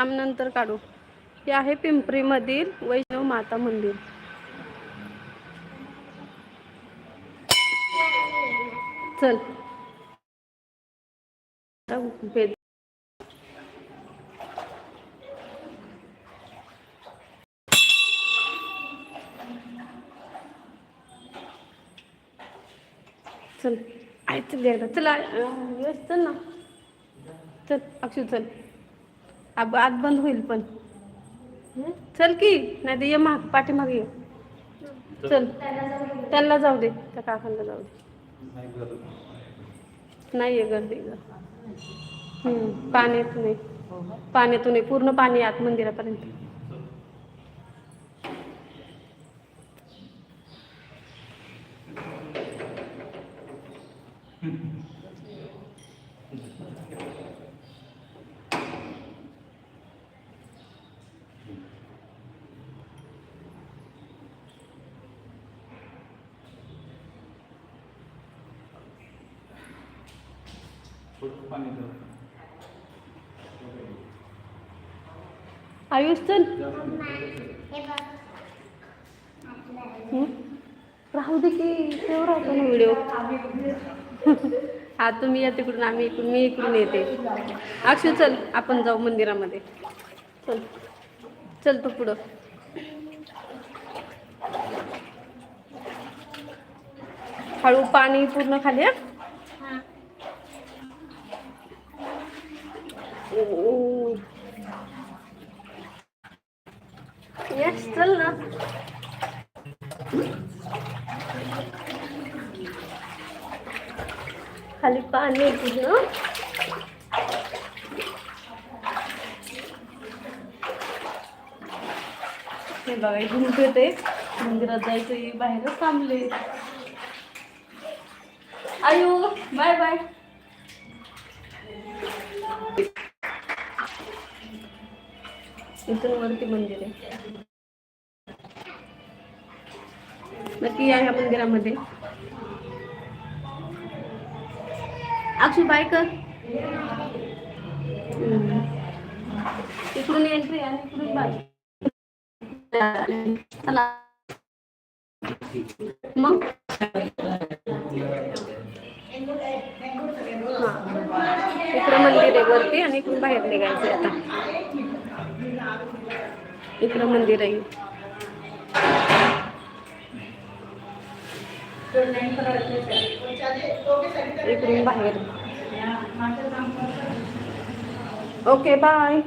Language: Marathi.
थांब नंतर काढू. हे आहे पिंपरीमधील वैष्णव माता मंदिर. चल. चल. आई चल चला चल ना. चल अक्षु चल. अब आत बंद होईल पण. चल की नाही तर ये माग पाठीमागे ये. चल. त्यांना जाऊ दे त्या काकांना जाऊ दे. नाही आहे गर्दी ग पाण्यातून आहे पाण्यातून आहे पूर्ण पाणी आत मंदिरापर्यंत. आयुष चल. राहू दे की ठेव राहतो ना व्हिडिओ हा तुम्ही या तिकडून आम्ही इकडून मी इकडून येते. अक्षय चल आपण जाऊ मंदिरामध्ये. चल. चल तू पुढं. हळू पाणी पूर्ण खाली हा ओ. यश चल ना खाली पाणी आहे. पूर्ण हे बघा इथून ते मंदिरात जायचं बाहेरच थांबले आयो बाय बाय इथून वरती मंदिर आहे. नक्की या ह्या मंदिरामध्ये. अक्षय बाय कर. इकडून एंट्री आणि इकडून बाय. चला. मग? हा. इकडं मंदिर आहे वरती आणि इकडून बाहेर निघायचं आता. इकडं मंदिर आहे. इकडून बाहेर. Okay bye